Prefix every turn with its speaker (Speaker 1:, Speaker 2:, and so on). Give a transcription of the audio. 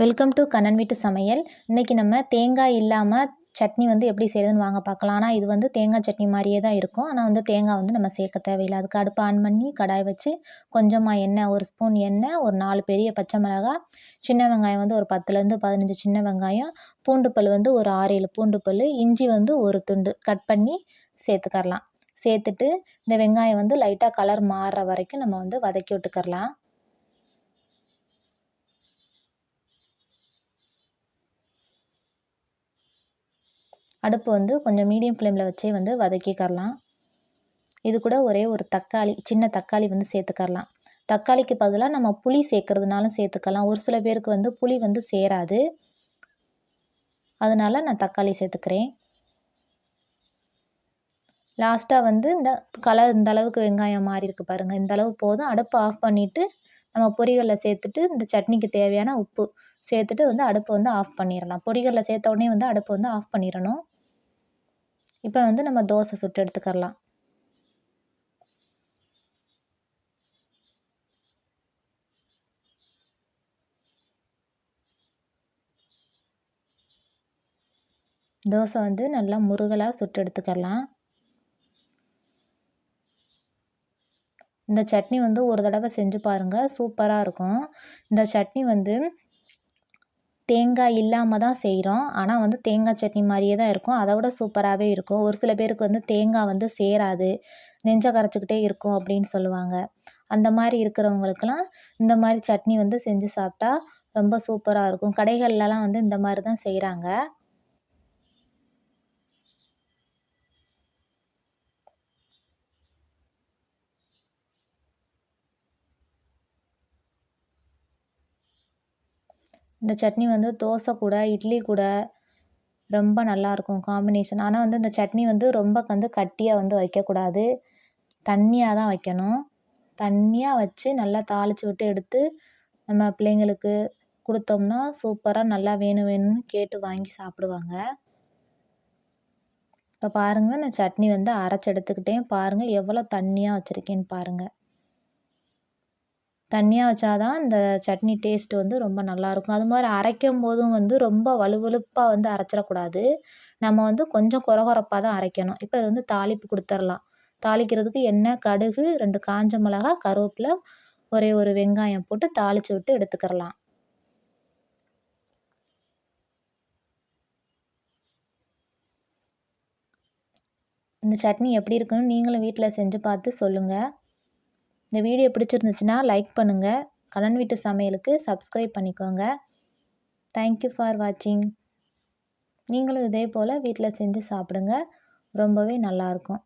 Speaker 1: Welcome to Kannan வீட்டு சமையல் இன்றைக்கி நம்ம தேங்காய் இல்லாமல் சட்னி வந்து எப்படி செய்கிறதுன்னு வாங்க பார்க்கலாம். ஆனால் இது வந்து தேங்காய் சட்னி மாதிரியே தான் இருக்கும். ஆனால் வந்து தேங்காய் வந்து நம்ம சேர்க்க தேவையில்லை. அதுக்கு அடுப்பு ஆன் பண்ணி கடாய் வச்சு கொஞ்சமாக எண்ணெய் ஒரு ஸ்பூன் எண்ணெய் ஒரு நாலு பெரிய பச்சை மிளகா சின்ன வெங்காயம் வந்து ஒரு பத்துலேருந்து பதினஞ்சு சின்ன வெங்காயம் பூண்டு பல் வந்து ஒரு ஆறு ஏழு பூண்டு பல் இஞ்சி வந்து ஒரு துண்டு கட் பண்ணி சேர்த்துக்கரலாம். சேர்த்துட்டு இந்த வெங்காயம் வந்து லைட்டாக கலர் மாறுற வரைக்கும் நம்ம வந்து வதக்கி விட்டுக்கரலாம். அடுப்பு வந்து கொஞ்சம் மீடியம் ஃப்ளேமில் வச்சே வந்து வதக்கிக்கரலாம். இது கூட ஒரே ஒரு தக்காளி சின்ன தக்காளி வந்து சேர்த்துக்கரலாம். தக்காளிக்கு பதிலாக நம்ம புளி சேர்க்குறதுனாலும் சேர்த்துக்கலாம். ஒரு சில பேருக்கு வந்து புளி வந்து சேராது. அதனால் நான் தக்காளி சேர்த்துக்கிறேன். லாஸ்ட்டாக வந்து இந்த கலர் இந்த அளவுக்கு வெங்காயம் மாறி இருக்குது பாருங்கள் இந்த அளவு போதும். அடுப்பை ஆஃப் பண்ணிவிட்டு நம்ம பொரிகளில் சேர்த்துட்டு இந்த சட்னிக்கு தேவையான உப்பு சேர்த்துட்டு வந்து அடுப்பை வந்து ஆஃப் பண்ணிடலாம் பொரிகளில் சேர்த்த உடனே வந்து அடுப்பு வந்து ஆஃப் பண்ணிடணும் இப்போ வந்து நம்ம தோசை சுட்டு எடுத்துக்கரலாம் தோசை வந்து நல்லா முருகலாக சுட்டு எடுத்துக்கலாம் இந்த சட்னி வந்து ஒரு தடவை செஞ்சு பாருங்கள் சூப்பராக இருக்கும். இந்த சட்னி வந்து தேங்காய் இல்லாமல் தான் செய்கிறோம் ஆனால் வந்து தேங்காய் சட்னி மாதிரியே தான் இருக்கும். அதை விட சூப்பராகவே இருக்கும். ஒரு சில பேருக்கு வந்து தேங்காய் வந்து சேராது. நெஞ்சை கரைச்சிக்கிட்டே இருக்கும் அப்படின்னு சொல்லுவாங்க. அந்த மாதிரி இருக்கிறவங்களுக்கெல்லாம் இந்த மாதிரி சட்னி வந்து செஞ்சு சாப்பிட்டா ரொம்ப சூப்பராக இருக்கும். கடைகள்லலாம் வந்து இந்த மாதிரி தான் செய்கிறாங்க இந்த சட்னி வந்து தோசை கூட இட்லி கூட ரொம்ப நல்லாயிருக்கும் காம்பினேஷன் ஆனால் வந்து இந்த சட்னி வந்து ரொம்ப வந்து கட்டியாக வந்து வைக்கக்கூடாது. தண்ணியாக தான் வைக்கணும். தண்ணியாக வச்சு நல்லா தாளித்து விட்டு எடுத்து நம்ம பிள்ளைங்களுக்கு கொடுத்தோம்னா சூப்பராக நல்லா வேணும் வேணும்னு கேட்டு வாங்கி சாப்பிடுவாங்க. இப்போ பாருங்கள் நான் சட்னி வந்து அரைச்சி எடுத்துக்கிட்டேன். பாருங்கள் எவ்வளோ தண்ணியாக வச்சுருக்கேன்னு பாருங்கள் தண்ணியாக வச்சா தான் இந்த சட்னி டேஸ்ட்டு வந்து ரொம்ப நல்லாயிருக்கும் அது மாதிரி அரைக்கும் போதும் வந்து ரொம்ப வழுவழுப்பாக வந்து அரைச்சிடக்கூடாது நம்ம வந்து கொஞ்சம் கொரகொரப்பாக தான் அரைக்கணும். இப்போ இது வந்து தாளிப்பு கொடுத்துர்லாம் தாளிக்கிறதுக்கு எண்ணெய் கடுகு ரெண்டு காஞ்ச மிளகா கருவேப்பிலை ஒரே ஒரு வெங்காயம் போட்டு தாளித்து விட்டு எடுத்துக்கிறலாம். இந்த சட்னி எப்படி இருக்குன்னு நீங்களும் வீட்டில் செஞ்சு பார்த்து சொல்லுங்கள் இந்த வீடியோ பிடிச்சிருந்துச்சுன்னா லைக் பண்ணுங்கள் கலன் வீட்டு சமையலுக்கு சப்ஸ்கிரைப் பண்ணிக்கோங்க. தேங்க்யூ ஃபார் வாட்சிங் நீங்களும் இதே போல் வீட்டில் செஞ்சு சாப்பிடுங்க. ரொம்பவே நல்லாயிருக்கும்